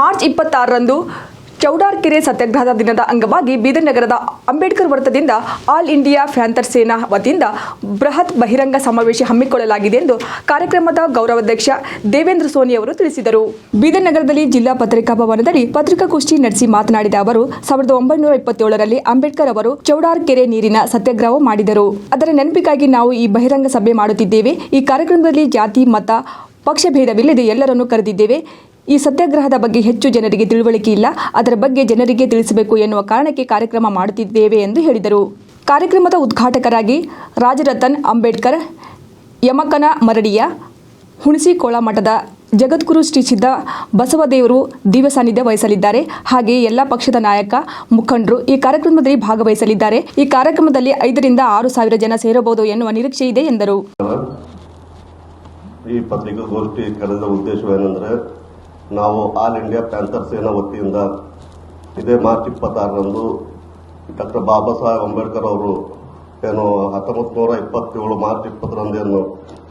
March ಇಪ್ಪತ್ತಾರರಂದು ಚೌಡಾರ್ಕೆರೆ ಸತ್ಯಾಗ್ರಹದ ದಿನದ ಅಂಗವಾಗಿ ಬೀದರ್ ನಗರದ ಅಂಬೇಡ್ಕರ್ ವೃತ್ತದಿಂದ ಆಲ್ ಇಂಡಿಯಾ ಫ್ಯಾಂತರ್ ಸೇನಾ ವತಿಯಿಂದ ಬೃಹತ್ ಬಹಿರಂಗ ಸಮಾವೇಶ ಹಮ್ಮಿಕೊಳ್ಳಲಾಗಿದೆ ಎಂದು ಕಾರ್ಯಕ್ರಮದ ಗೌರವಾಧ್ಯಕ್ಷ ದೇವೇಂದ್ರ ಸೋನಿ ಅವರು ತಿಳಿಸಿದರು. ಬೀದರ್ ನಗರದಲ್ಲಿ ಜಿಲ್ಲಾ ಪತ್ರಿಕಾ ಭವನದಲ್ಲಿ ಪತ್ರಿಕಾಗೋಷ್ಠಿ ನಡೆಸಿ ಮಾತನಾಡಿದ ಅವರು, ಸಾವಿರದ ಒಂಬೈನೂರ ಇಪ್ಪತ್ತೇಳರಲ್ಲಿ ಅಂಬೇಡ್ಕರ್ ಅವರು ಚೌಡಾರ್ ಕೆರೆ ನೀರಿನ ಸತ್ಯಾಗ್ರಹ ಮಾಡಿದರು. ಅದರ ನೆನಪಿಗಾಗಿ ನಾವು ಈ ಬಹಿರಂಗ ಸಭೆ ಮಾಡುತ್ತಿದ್ದೇವೆ. ಈ ಕಾರ್ಯಕ್ರಮದಲ್ಲಿ ಜಾತಿ, ಮತ ಪಕ್ಷಭೇದವಿಲ್ಲದೆ ಎಲ್ಲರನ್ನೂ ಕರೆದಿದ್ದೇವೆ. ಈ ಸತ್ಯಾಗ್ರಹದ ಬಗ್ಗೆ ಹೆಚ್ಚು ಜನರಿಗೆ ತಿಳುವಳಿಕೆ ಇಲ್ಲ. ಅದರ ಬಗ್ಗೆ ಜನರಿಗೆ ತಿಳಿಸಬೇಕು ಎನ್ನುವ ಕಾರಣಕ್ಕೆ ಕಾರ್ಯಕ್ರಮ ಮಾಡುತ್ತಿದ್ದೇವೆ ಎಂದು ಹೇಳಿದರು. ಕಾರ್ಯಕ್ರಮದ ಉದ್ಘಾಟಕರಾಗಿ ರಾಜರತನ್, ಅಂಬೇಡ್ಕರ್, ಯಮಕನ ಮರಡಿಯ ಹುಣಸಿಕೋಳ ಮಠದ ಜಗದ್ಗುರು ಶ್ರೀ ಸಿದ್ಧ ಬಸವದೇವರು ದಿವ್ಯ ಸಾನ್ನಿಧ್ಯ ವಹಿಸಲಿದ್ದಾರೆ. ಹಾಗೆಯೇ ಎಲ್ಲ ಪಕ್ಷದ ನಾಯಕ, ಮುಖಂಡರು ಈ ಕಾರ್ಯಕ್ರಮದಲ್ಲಿ ಭಾಗವಹಿಸಲಿದ್ದಾರೆ. ಈ ಕಾರ್ಯಕ್ರಮದಲ್ಲಿ ಐದರಿಂದ ಆರು ಸಾವಿರ ಜನ ಸೇರಬಹುದು ಎನ್ನುವ ನಿರೀಕ್ಷೆ ಇದೆ ಎಂದರು. ನಾವು ಆಲ್ ಇಂಡಿಯಾ ಪ್ಯಾಂಥರ್ ಸೇನಾ ವತಿಯಿಂದ ಇದೇ ಮಾರ್ಚ್ ಇಪ್ಪತ್ತಾರರಂದು ಡಾಕ್ಟರ್ ಬಾಬಾ ಸಾಹೇಬ್ ಅಂಬೇಡ್ಕರ್ ಅವರು ಏನು ಹತ್ತೊಂಬತ್ತು ನೂರ ಇಪ್ಪತ್ತೇಳು ಮಾರ್ಚ್ ಇಪ್ಪತ್ತರಂದೇನು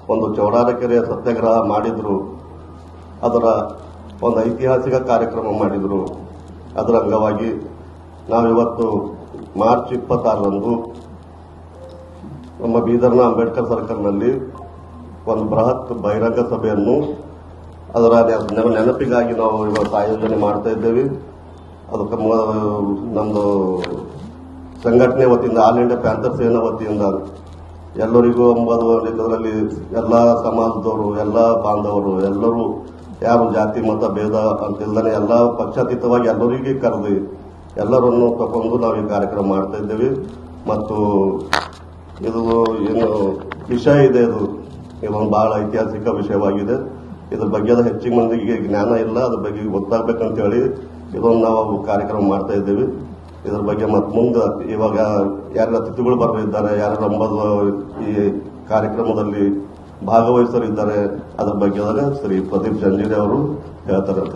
ಒಂದು ಚೌಡಾರಕೆರೆಯ ಸತ್ಯಾಗ್ರಹ ಮಾಡಿದ್ರು. ಅದರ ಒಂದು ಐತಿಹಾಸಿಕ ಕಾರ್ಯಕ್ರಮ ಮಾಡಿದರು. ಅದರ ಅಂಗವಾಗಿ ನಾವಿವತ್ತು ಮಾರ್ಚ್ ಇಪ್ಪತ್ತಾರರಂದು ನಮ್ಮ ಬೀದರ್ನ ಅಂಬೇಡ್ಕರ್ ಸರ್ಕಲ್ನಲ್ಲಿ ಒಂದು ಬೃಹತ್ ಬಹಿರಂಗ ಸಭೆಯನ್ನು ಅದರ ನೆನ- ನೆನಪಿಗಾಗಿ ನಾವು ಇವತ್ತು ಆಯೋಜನೆ ಮಾಡ್ತಾ ಇದ್ದೇವೆ. ಅದಕ್ಕೆ ನಮ್ಮದು ಸಂಘಟನೆ ವತಿಯಿಂದ, ಆಲ್ ಇಂಡಿಯಾ ಪ್ಯಾಂಥರ್ ಸೇನಾ ವತಿಯಿಂದ ಎಲ್ಲರಿಗೂ ಎಂಬುದು ಇದರಲ್ಲಿ ಎಲ್ಲ ಸಮಾಜದವರು, ಎಲ್ಲ ಬಾಂಧವರು, ಎಲ್ಲರೂ ಯಾರು ಜಾತಿ, ಮತ, ಭೇದ ಅಂತಿಲ್ಲದೆ ಎಲ್ಲ ಪಕ್ಷಾತೀತವಾಗಿ ಎಲ್ಲರಿಗೆ ಕರೆದು ಎಲ್ಲರನ್ನು ತಗೊಂಡು ನಾವು ಈ ಕಾರ್ಯಕ್ರಮ ಮಾಡ್ತಾ ಇದ್ದೇವೆ. ಮತ್ತು ಇದು ಏನು ವಿಷಯ ಇದೆ, ಇದು ಇದೊಂದು ಬಹಳ ಐತಿಹಾಸಿಕ ವಿಷಯವಾಗಿದೆ. ಇದ್ರ ಬಗ್ಗೆ ಹೆಚ್ಚಿನ ಮಂದಿಗೆ ಜ್ಞಾನ ಇಲ್ಲ, ಅದ್ರ ಬಗ್ಗೆ ಗೊತ್ತಾಗ್ಬೇಕಂತ ಹೇಳಿ ಇದೊಂದು ನಾವು ಕಾರ್ಯಕ್ರಮ ಮಾಡ್ತಾ ಇದ್ದೇವೆ. ಇದ್ರ ಬಗ್ಗೆ ಮತ್ತೆ ಮುಂದೆ ಇವಾಗ ಯಾರ ಅತಿಥಿಗಳು ಬರಲಿದ್ದಾರೆ ಯಾರೆಲ್ಲ ನಂಬದು ಈ ಕಾರ್ಯಕ್ರಮದಲ್ಲಿ ಭಾಗವಹಿಸಲಿದ್ದಾರೆ, ಅದ್ರ ಬಗ್ಗೆ ಶ್ರೀ ಪ್ರದೀಪ್ ಜಂಜೀರಿ ಅವರು ಹೇಳ್ತಾರೆ ಅಂತ